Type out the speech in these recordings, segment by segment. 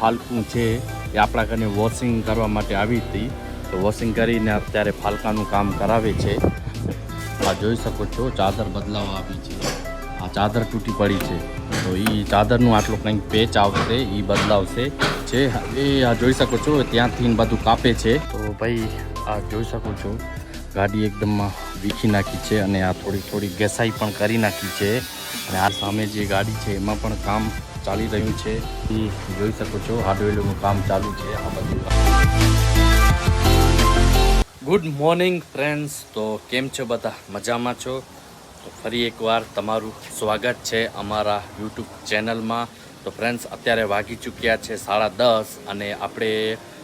ફાલકું છે એ આપણા ઘરે વોશિંગ કરવા માટે આવી હતી. તો વોશિંગ કરીને અત્યારે ફાલકાનું કામ કરાવે છે. આ જોઈ શકો છો, ચાદર બદલાવા આવી છે. આ ચાદર તૂટી પડી છે. તો એ ચાદરનું આટલું કંઈક પેચ આવશે એ બદલાવશે. છે, એ આ જોઈ શકો છો, ત્યાંથી બધું કાપે છે. તો ભાઈ, આ જોઈ શકો છો, ગાડી એકદમ વીખી નાખી છે અને આ થોડી થોડી ઘેસાઈ પણ કરી નાખી છે. અને આ સામે જે ગાડી છે, એમાં પણ કામ ચાલી રહ્યું છે. એ જોઈ શકો છો, હાર્ડવેરનું કામ ચાલુ છે આ બધું ગુડ મોર્નિંગ ફ્રેન્ડ્સ તો કેમ છો બધા? મજામાં છો? તો ફરી એકવાર તમારું સ્વાગત છે અમારા યુટ્યુબ ચેનલમાં. તો ફ્રેન્ડ્સ અત્યારે વાગી ચૂક્યા છે સાડા દસ અને આપણે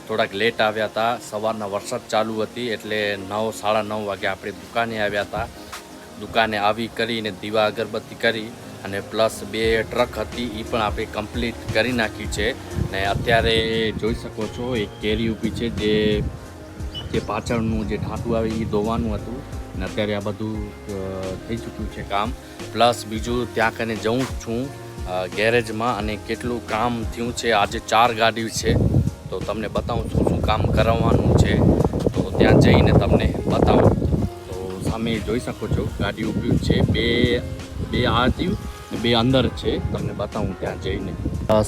થોડાક લેટ આવ્યા હતા. સવારના વરસાદ ચાલુ હતી એટલે નવ, સાડા નવ વાગે આપણે દુકાને આવ્યા હતા. દુકાને આવી કરીને દીવા અગરબત્તી કરી. અને પ્લસ બે ટ્રક હતી એ પણ આપણે કમ્પ્લીટ કરી નાખી છે. ને અત્યારે જોઈ શકો છો, એક કેરી ઊભી છે જે જે પાછળનું જે ઢાંટું આવે એ ધોવાનું હતું. અને અત્યારે આ બધું થઈ ચૂક્યું છે કામ. પ્લસ બીજું ત્યાં કને જઉં છું ગેરેજમાં અને કેટલું કામ થયું છે. આજે ચાર ગાડી છે, તો તમને બતાવું છું શું કામ કરાવવાનું છે. તો ત્યાં જઈને તમને બતાવું. તો સામે જોઈ શકો છો, ગાડી ઊભી છે. બે બે આ થયું બે અંદર છે. તમને બતાવું ત્યાં જઈને.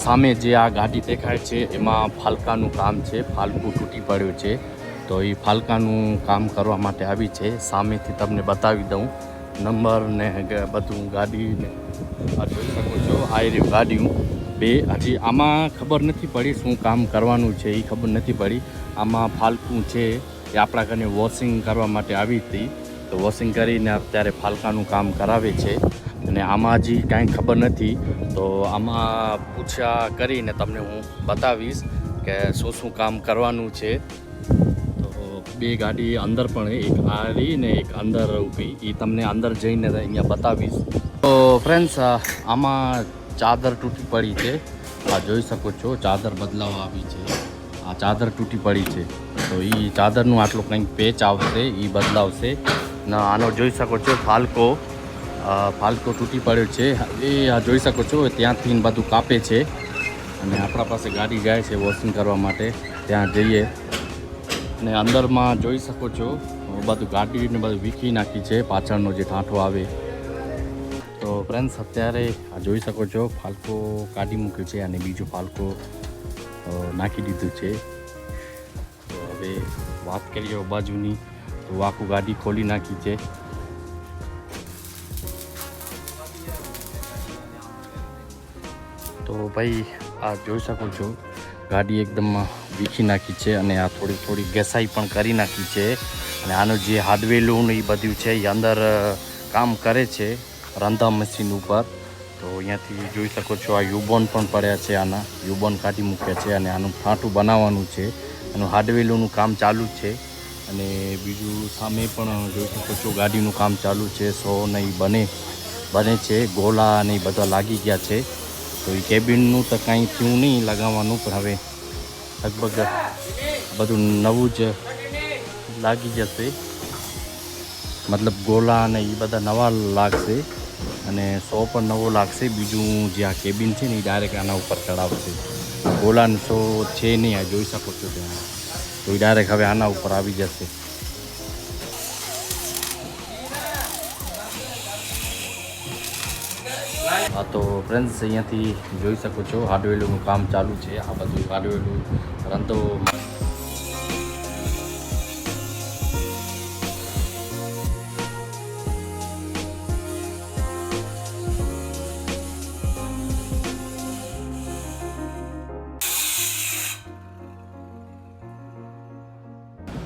સામે જે આ ગાડી દેખાય છે, એમાં ફાલકાનું કામ છે. ફાલકું તૂટી પડ્યું છે. તો એ ફાલકાનું કામ કરવા માટે આવી છે. સામેથી તમને બતાવી દઉં. નંબર ને બધું ગાડી ને આ જોઈ શકો છો, આ રહ્યું ગાડીઓ બે, હજી આમાં ખબર નથી પડી શું કામ કરવાનું છે એ ખબર નથી પડી. આમાં ફાલકું છે, એ આપણા ઘરે વોશિંગ કરવા માટે આવી હતી. તો વોશિંગ કરીને અત્યારે ફાલકાનું કામ કરાવે છે. અને આમાં હજી કાંઈ ખબર નથી. તો આમાં પૂછ્યા કરીને તમને હું બતાવીશ કે શું શું કામ કરવાનું છે. તો બે ગાડી અંદર પણ એક આ ને એક અંદર ઊભી. એ તમને અંદર જઈને અહીંયા બતાવીશ. તો ફ્રેન્ડ્સ આમાં ચાદર તૂટી પડી છે. આ જોઈ શકો છો, ચાદર બદલાવા આવી છે. આ ચાદર તૂટી પડી છે. તો એ ચાદરનું આટલું કંઈક પેચ આવશે એ બદલાવશે. ને, આનો જોઈ શકો છો, ફાલકો. ફાલકો તૂટી પડ્યો છે. એ આ જોઈ શકો છો ત્યાંથી બધું કાપે છે. અને આપણા પાસે ગાડી જાય છે વોશિંગ કરવા માટે. ત્યાં જઈએ. અને અંદરમાં જોઈ શકો છો બધું ગાડીને બધું વીખી નાખી છે, પાછળનો જે ઠાંઠો આવે. તો ફ્રેન્ડ્સ અત્યારે આ જોઈ શકો છો, ફાલકો કાઢી મૂક્યો છે અને બીજો ફાલકો નાખી દીધું છે. તો હવે વાત કરીએ બાજુની. તો આખું ગાડી ખોલી નાખી છે. તો ભાઈ, આ જોઈ શકો છો, ગાડી એકદમ વીખી નાખી છે અને આ થોડી થોડી ઘેસાઈ પણ કરી નાખી છે. અને આનું જે હાર્ડવેરનું ને એ બધું છે એ અંદર કામ કરે છે, રંધા મશીન ઉપર. તો અહીંયાથી જોઈ શકો છો, આ યુબોન પણ પડ્યા છે આના. યુબોન કાઢી મૂક્યા છે અને આનું ફાંટું બનાવવાનું છે. એનું હાર્ડવેરનું કામ ચાલુ છે. અને બીજું સામે પણ જોઈ શકો છો, ગાડીનું કામ ચાલુ છે, સો ને એ બને બને છે. ગોલા અને બધા લાગી ગયા છે. તો એ કેબિનનું તો કાંઈ થયું નહીં લગાવવાનું, પણ હવે લગભગ બધું નવું જ લાગી જશે. મતલબ ગોલા અને એ બધા નવા લાગશે અને સો પણ નવો લાગશે. બીજું જે આ કેબિન છે ને એ ડાયરેક્ટ આના ઉપર ચડાવશે. ગોલાનો સો છે નહીં, આ જોઈ શકો છો તમે. તો એ ડાયરેક્ટ હવે આના ઉપર આવી જશે. હા તો ફ્રેન્ડ્સ અહીંયાથી જોઈ શકો છો, હાર્ડવેરનું કામ ચાલુ છે. આ બધું હાર્ડવેરનું પરંતુ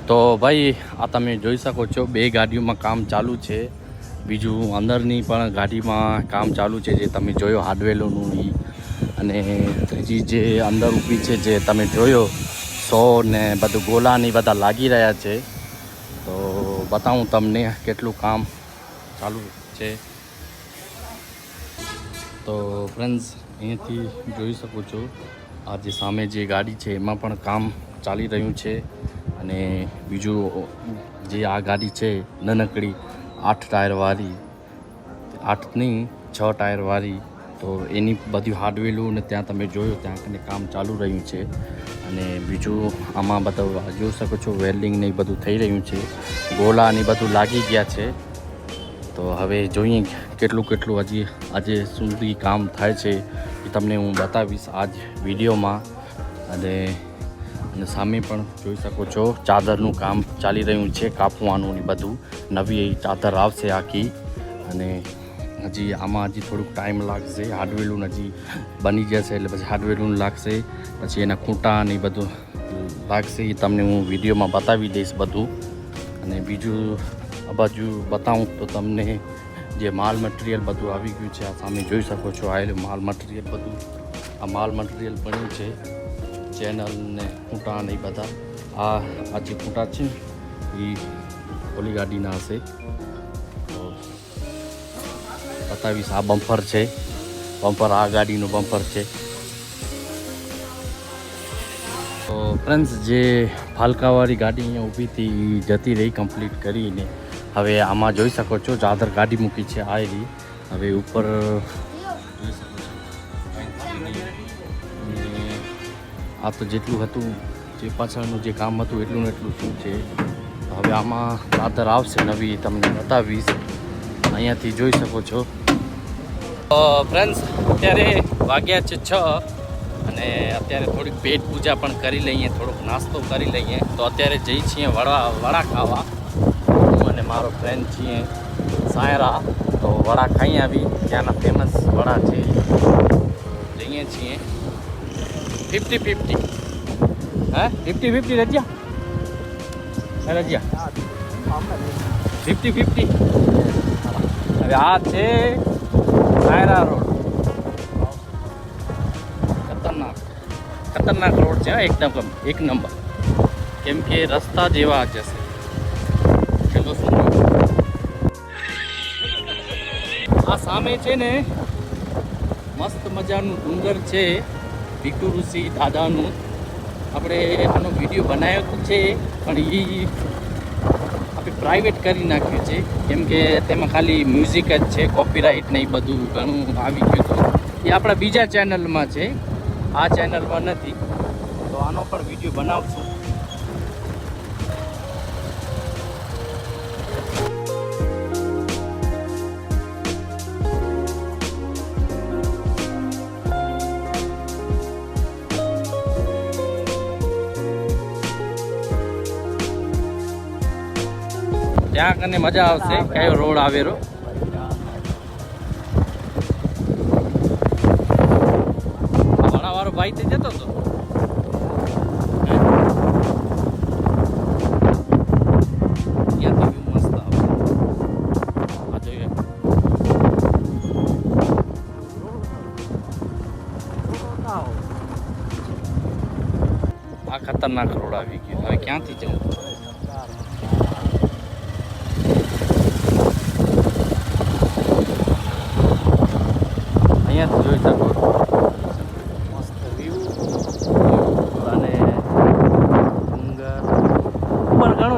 તો ભાઈ, આ તમે જોઈ શકો છો, બે ગાડીઓમાં કામ ચાલુ છે. બીજું અંદરની પણ ગાડીમાં કામ ચાલુ છે જે તમે જોયો હાર્ડવેરનું એ અને ત્રીજી જે અંદર ઊભી છે જે તમે જોયો, સો ને બધું ગોલાની બધા લાગી રહ્યા છે. તો બતાવું તમને કેટલું કામ ચાલુ છે. તો ફ્રેન્ડ્સ અહીંયાથી જોઈ શકો છો. આ જે સામે જે ગાડી છે એમાં પણ કામ ચાલી રહ્યું છે. અને બીજું જે આ ગાડી છે, નાનકડી આઠ ટાયરવાળી આઠ નહીં, છ ટાયરવાળી તો એની બધી હાર્ડવેલું ને ત્યાં તમે જોયું, ત્યાં કને કામ ચાલુ રહ્યું છે. અને બીજું આમાં બધું જોઈ શકો છો, વેલ્ડિંગ ને બધું થઈ રહ્યું છે. ગોલા ને બધું લાગી ગયા છે. તો હવે જોઈએ કેટલું કેટલું હજી, આજે સુધી કામ થાય છે એ તમને હું બતાવીશ આજ વિડીયોમાં. અને અને સામે પણ જોઈ શકો છો, ચાદરનું કામ ચાલી રહ્યું છે, કાપવાનું ને બધું. નવી ચાદર આવશે આખી. અને હજી આમાં હજી થોડુંક ટાઈમ લાગશે. હાર્ડવેરનું હજી બની જશે એટલે પછી હાર્ડવેરનું લાગશે. પછી એના ખૂંટા ને બધું લાગશે એ તમને હું વિડીયોમાં બતાવી દઈશ બધું. અને બીજું બાજુ બતાવું તો તમને જે માલ મટીરિયલ બધું આવી ગયું છે, આ સામે જોઈ શકો છો, આ માલ મટીરિયલ બધું. આ માલ મટીરિયલ બન્યું છે. ચેનલ ને ખૂંટા ને બધા. આ આ જે ખૂંટા છે. એ ઓલી ગાડીના હશે. બતાવીશ આ બમ્પર છે. બમ્પર આ ગાડીનું બમ્પર છે. તો ફ્રેન્ડ્સ જે ફાલકાવાળી ગાડી અહીંયા ઊભી હતી એ જતી રહી કમ્પ્લીટ કરીને. હવે આમાં જોઈ શકો છો ચાદર ગાડી મૂકી છે આવેલી હવે ઉપર જોઈ શકો છો. આ તો જેટલું હતું, જે પાછળનું જે કામ હતું, એટલું ને એટલું શું છે. હવે આમાં ચાદર આવશે નવી, તમને બતાવીશ. અહીંયાથી જોઈ શકો છો. ફ્રેન્ડ્સ અત્યારે વાગ્યા છે છ અને અત્યારે થોડીક પેટ પૂજા પણ કરી લઈએ, થોડોક નાસ્તો કરી લઈએ. તો અત્યારે જઈ છીએ વડા વડા ખાવા. હું અને મારો ફ્રેન્ડ છીએ સાયરા. તો વડા ખાઈ આવી. ત્યાંના ફેમસ વડા છે. જઈએ છીએ. Fifty fifty. હા? ફિફ્ટી ફિફ્ટી રજ્યા? રજ્યા? Fifty fifty. હવે આ છે નાયરા રોડ. ખતરનાક. ખતરનાક રોડ છે એકદમ એક નંબર કેમ કે રસ્તા જેવા જશે ચલો આ સામે છે ને મસ્ત મજાનું ડુંગર છે. ભીખુ ઋષિ દાદાનું આપણે આનો વીડિયો બનાવ્યો છે પણ એ આપણે પ્રાઇવેટ કરી નાખ્યું છે. કેમ કે તેમાં ખાલી મ્યુઝિક જ છે કોપીરાઇટ ને એ બધું ઘણું આવી ગયું હતું એ આપણા બીજા ચેનલમાં છે. આ ચેનલમાં નથી. તો આનો પણ વીડિયો બનાવશું. ત્યાં કને મજા આવશે. કયો રોડ આવેલો? વાળાવાળો ભાઈ તે જતો હતો આ ખતરનાક રોડ આવી ગયો. હવે ક્યાંથી જવું અહીંયાથી જોઈ શકો મસ્ત વ્યૂ અને ડુંગર ઉપર ઘણું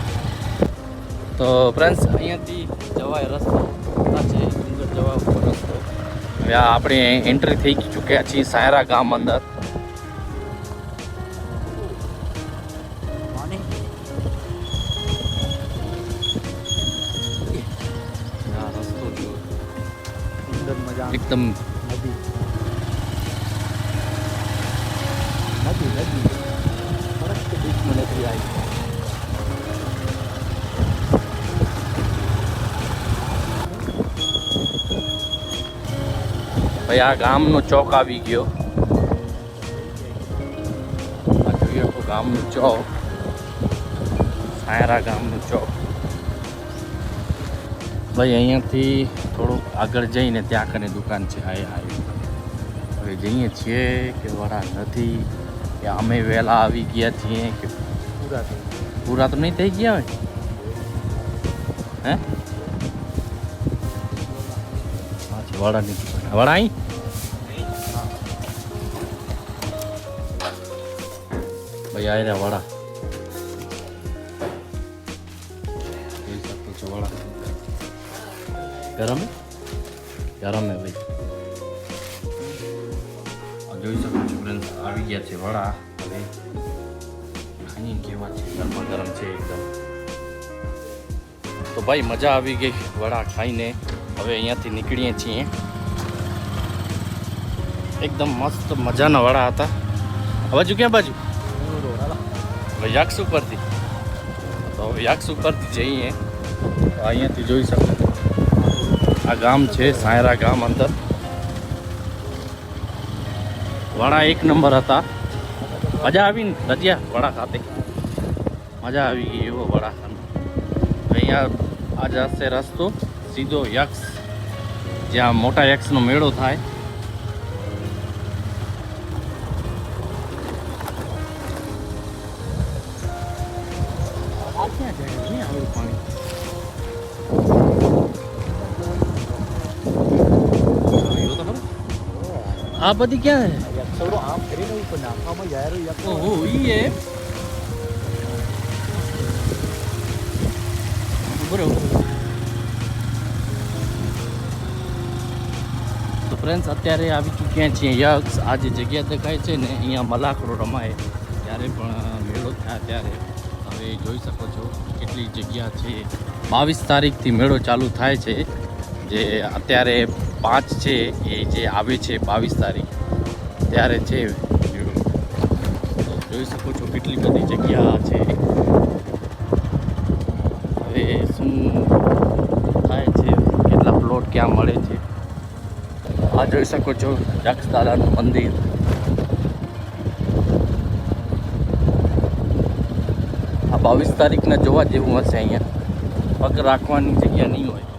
તો ફ્રેન્ડ્સ અહીંયાથી જવાય રસ્તો. આ છે ડુંગર જવા ઉપર રસ્તો. હવે આ આપણે એન્ટ્રી થઈ ચૂક્યા છીએ સાયરા ગામ અંદર. આ રસ્તો જુઓ. એકદમ ભાઈ આ ગામનો ચોક આવી ગયો. આ જોઈએ તો ગામનું ચોક. સાયરા ગામનું ચોક. ભાઈ અહીંયાથી થોડુંક આગળ જઈને ત્યાં કને દુકાન છે હાય હાય. હવે જઈએ છીએ કે વડા નથી કે અમે વહેલા આવી ગયા છીએ કે પૂરા પૂરા તો નહીં થઈ ગયા હોય? હે? વડાની દુકાન વડા અહીં? ભાઈ, આ રહ્યા વડા જોઈ શકો ભાઈ. જોઈ શકો છો આવી ગયા છે વડા હવે કેવા છે? ગરમા ગરમ છે તો ભાઈ, મજા આવી ગઈ વડા ખાઈને. હવે અહીંયાથી નીકળીએ છીએ. એકદમ મસ્ત મજાના વડા હતા. બાજુ ક્યાં બાજુ? યાક્ષ ઉપરથી. તો હવે યાક્ષ ઉપરથી જઈએ. અહીંયાથી જોઈ શકો. આ ગામ છે, સાયરા ગામ અંદર. વડા એક નંબર હતા. મજા આવી ને? રજ્યા વડા ખાતે. મજા આવી ગઈ એવો વડા. અહીંયા આ જશે રસ્તો. સીધો યક્ષ જ્યાં મોટા યક્ષનો મેળો થાય. આ બધી ક્યાં છે યક્ષવડો તો ફ્રેન્ડ્સ અત્યારે આવી ચૂક્યા છીએ. યક્ષ આ જે જગ્યા દેખાય છે ને અહીંયા મલાખડો રમાય. ત્યારે પણ મેળો થયા ત્યારે. હવે જોઈ શકો છો કેટલી જગ્યા છે. બાવીસ તારીખથી મેળો ચાલુ થાય છે. જે અત્યારે પાંચ છે એ જે આવે છે બાવીસ તારીખ. ત્યારે છે મેળો. જોઈ શકો છો કેટલી બધી જગ્યા છે. હવે શું થાય છે? કેટલા પ્લોટ ક્યાં મળે છે? આ જોઈ શકો છો યક્ષ દાદાનું મંદિર. આ બાવીસ તારીખના જોવા જેવું હશે અહીંયા. પગ રાખવાની જગ્યા નહીં હોય.